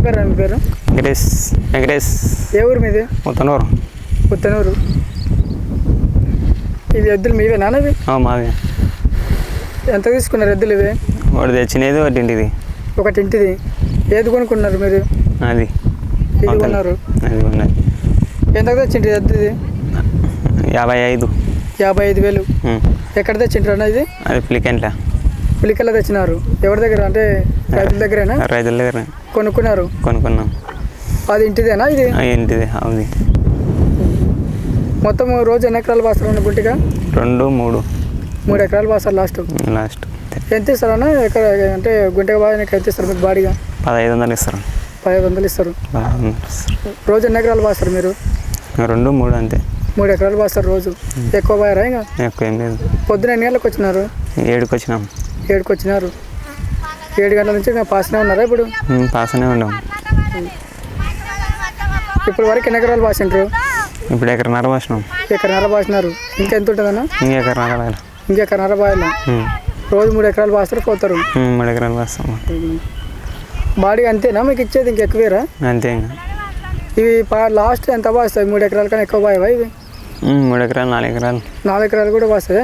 ఏం పేరు మీ పేరు? వెంకటేష్ వెంకటేష్. ఏ ఊరు మీది? ముత్తనూరు పుత్తనూరు ఇవి ఎద్దులు మీవే నాన్నవి మాది ఎంత తీసుకున్నారు ఎద్దులు ఇవి? వాడు తెచ్చినది ఒకటి ఇంటిది ఒకటి ఇంటిది ఏది కొనుక్కున్నారు మీరు? అది ఇది. కొన్నారు? అది ఉన్నది ఎంత తెచ్చిండ్రు ఎద్దు ఇది? యాభై ఐదు. యాభై ఐదు వేలు. ఎక్కడ తెచ్చిండ్రు అన్న ఇది? అది పిలికెంట్ల. పులికల్లా తెచ్చినారు. ఎవరి దగ్గర? అంటే రైతుల దగ్గరేనా? రైతుల దగ్గర కొనుక్కున్నారు? కొనుక్కున్నాం. అది ఇంటిదేనా ఇది? ఇంటిది అది మొత్తం రోజు ఎన్ని ఎకరాలు పాస్తారు గుంటిగా? రెండు మూడు. మూడు ఎకరాలు పాస్తారు లాస్ట్. లాస్ట్. ఎంత ఇస్తారు అన్న? ఎక్కడ అంటే గుంటగా బాగా ఎంత ఇస్తారు మీకు బాడీగా? పదహైదు వందలు ఇస్తారు. పదహైదు వందలు ఇస్తారు. రోజు ఎన్ని ఎకరాలు పాస్తారు మీరు? రెండు మూడు అంతే. మూడు ఎకరాలు పాస్తారు రోజు. ఎక్కువ పోయారా ఇంకా? ఎక్కువ ఏం లేదు. పొద్దున ఎన్ని గంటలకు వచ్చినారు? ఏడుకి వచ్చినాం ఏడుకి వచ్చినారు ఏడు గంటల నుంచి ఇంకా పాసనే ఉన్నారా ఇప్పుడు? పాసనే ఉన్నాం. ఇప్పుడు వరకు ఎన్ని ఎకరాలు పాసిండ్రు? ఇప్పుడు ఎకరన్నర పోసినాం. ఎకరన్నర పాసినారు. ఇంకెంత ఉంటుందన్న? ఇంక ఎకరన్నర కాదు. ఇంకెకరన్నర బాయల ఉమ్. రోజు మూడు ఎకరాలు పాస్తారు పోతారు. మూడు ఎకరాలు పోస్తాం. బాడీ అంతేనా? మీకు ఇచ్చేది ఇంక ఎక్కువేరా అంతే ఇంకా. ఇవి పా- లాస్ట్ ఎంత పాస్తాయి? మూడు ఎకరాల కన్నా ఎక్కువ బాయవా ఇవి? మూడు ఎకరాలు నాలుగు ఎకరాలు. నాలుగు ఎకరాలు కూడా పాస్తాయి?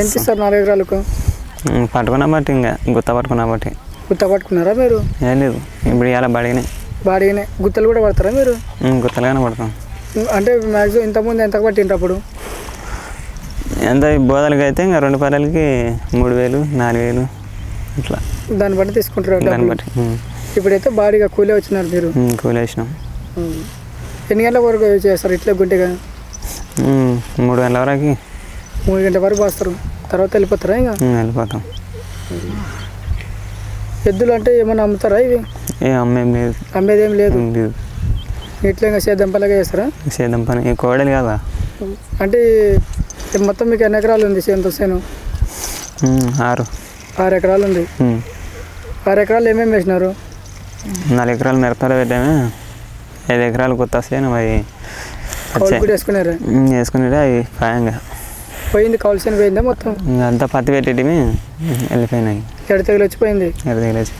ఎంత ఇస్తారు నాలుగు ఎకరాలకు? పట్టుకున్నా బట్టి ఇంకా గుత్త పట్టుకున్నా బట్టి. గుత్త పట్టుకున్నారా మీరు? ఏం లేదు ఇప్పుడు ఇవాళ బడిగినాయి. బాడీనే గుత్తలు కూడా పడతారా మీరు? గుత్తలుగానే పడతాం. అంటే మ్యాక్సిమం ఇంతకుముందు ఎంత పట్టిండ్రు అప్పుడు? ఎంత బోధలకి అయితే ఇంకా రెండు పర్యాలకి మూడు వేలు నాలుగు వేలు ఇట్లా. దాన్ని బట్టి తీసుకుంటారు దాన్ని. బట్టి ఇప్పుడైతే బాడీగా కూలే వచ్చినారు మీరు. కూలి వేసినాం ఎన్ని గంటల వరకు చేస్తారు ఇట్లా గుంటగా? మూడు గంటల వరకు. మూడు గంటల వరకు పోస్తారు. తర్వాత వెళ్ళిపోతారా ఇంకా? వెళ్ళిపోతాం. ఎద్దులు అంటే ఏమైనా అమ్ముతారా ఇవి? ఏ అమ్మేం లేదు. అమ్మేది ఏం లేదు. ఇట్లా ఇంకా సేద్యంపల్లగా చేస్తారా? సేద్యం పని ఈ కోడలు కదా. అంటే మొత్తం మీకు ఎన్ని ఎకరాలు ఉంది సేను ఆరు. ఆరు ఎకరాలు ఉంది. ఆరు ఎకరాలు ఏమేమి వేసినారు? నాలుగు ఎకరాలు మిరపకాయలు పెట్టామే. ఐదు ఎకరాలు కొత్త వస్తాయి అవి వేసుకున్నారా? వేసుకునేది అవి పాయంగా. పోయింది కౌలుసేను పోయిందా మొత్తం? అంతా పత్తి పెట్టేటివి వెళ్ళిపోయినాయి. ఎడ తెగులు వచ్చిపోయింది? ఎరదగిలేసి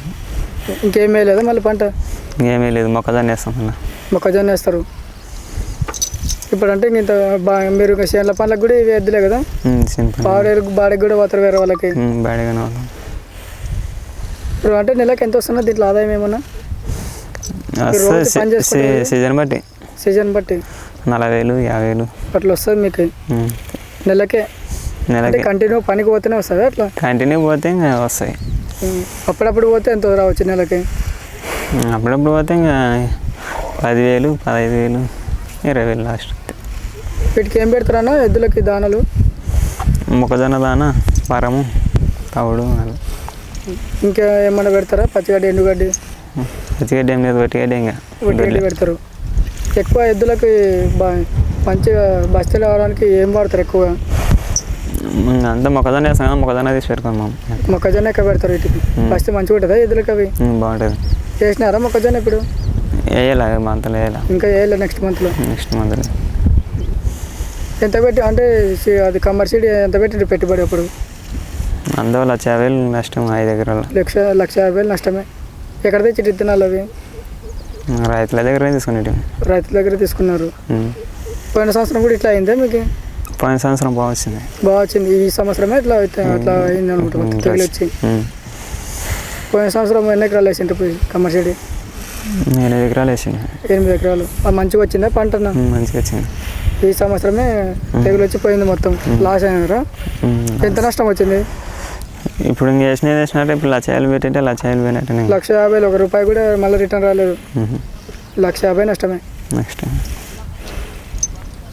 ఇంకేం వేయలేదా మళ్ళీ పంట? ఇంకేమీ లేదు మొక్కజొన్న వేస్తాం మొక్కజొన్న వేస్తారు. ఇప్పుడు అంటే ఇంత బా మీరు ఇంకా చేనుల పనులకు కూడా ఇవి ఎద్దులే కదా బాడేరు బాడీకి కూడా పోతారు వేరే వాళ్ళకి. బాడీగానే వాళ్ళం ఇప్పుడు అంటే నెలకి ఎంత వస్తున్నా దీంట్లో ఆదాయం ఏమన్నా? సీజన్ బట్టి. సీజన్ బట్టి. నలభై వేలు యాభై వేలు అట్లా వస్తుంది మీకు. నెలకే. నెలకి. కంటిన్యూ పనికి పోతేనే వస్తుంది అట్లా? కంటిన్యూ పోతే ఇంకా వస్తాయి. అప్పుడప్పుడు పోతే ఎంత రావచ్చు నెలకి? అప్పుడప్పుడు పోతే ఇంకా పదివేలు పదహైదు వేలు ఇరవై వేలు లాస్ట్. వీటికి ఏం పెడతారన్నా? ఎద్దులకి దానాలు? మొక్కజొన్న దాన పరము తవుడు అలా. ఇంకా ఏమన్నా పెడతారా? పచ్చిగడ్డి ఎండుగడ్డి? పచ్చిగడ్డి ఏం లేదు వట్టిగడ్డి ఇంకా. పెడతారు. ఎక్కువ ఎద్దులకి బా మంచిగా బస్తీలు రావడానికి ఏం వాడతారు ఎక్కువగా ఉమ్, అంతా మొక్కజొన్న వేస్తాం కదా మొక్కజొన్న తీసి పెట్టుకున్నాం మొక్కజొన్న ఎక్కువ పెడతారు వీటికి? బస్తీ మంచిగా ఉంటుందా ఎద్దులకి అవి? బాగుంటుంది. వేసినారా మొక్కజొన్న ఇప్పుడు? వేయాలి మంతలో వేయాలి. ఇంకా వేయాలి నెక్స్ట్ మంత్లో నెక్స్ట్ మంత్లో ఎంత పెట్టి అంటే అది కమర్షియల్ ఎంత పెట్టి పెట్టుబడి అప్పుడు? అందులో లక్ష యాభై వేలు నష్టం ఐదు ఎకరాలు లక్ష లక్ష యాభై వేలు నష్టమే. ఎక్కడ తెచ్చి విత్తనాలు అవి? రైతుల దగ్గర తీసుకునేటి రైతుల దగ్గర తీసుకున్నారు. పోయిన సంవత్సరం కూడా ఇట్లా అయిందా మీకు? పోయిన సంవత్సరం బాగా వచ్చింది. బాగా వచ్చింది. ఈ సంవత్సరమే ఇట్లా అయితే- అట్లా అయింది ఉమ్, అనుకుంటా తెగులు వచ్చి. పోయిన సంవత్సరం ఎన్ని ఎకరాలు వేసిండ్రు పోయి కమర్షియల్ ఎనిమిది ఎకరాలు వేసింది ఎనిమిది ఎకరాలు. మంచిగా వచ్చిందా పంట మంచిగా వచ్చింది. ఈ సంవత్సరమే తెగులు వచ్చి పోయింది మొత్తం. లాస్ అయినారా. ఎంత నష్టం వచ్చింది? ఇప్పుడు ఇంక వేసినది వేసినట్టు ఇప్పుడు లక్ష యాభై పెట్టింటే లక్ష యాభై పోయినట్టు లక్ష యాభై ఒక రూపాయి కూడా మళ్ళీ రిటర్న్ రాలేదు. లక్ష యాభై నష్టమే. నెక్స్ట్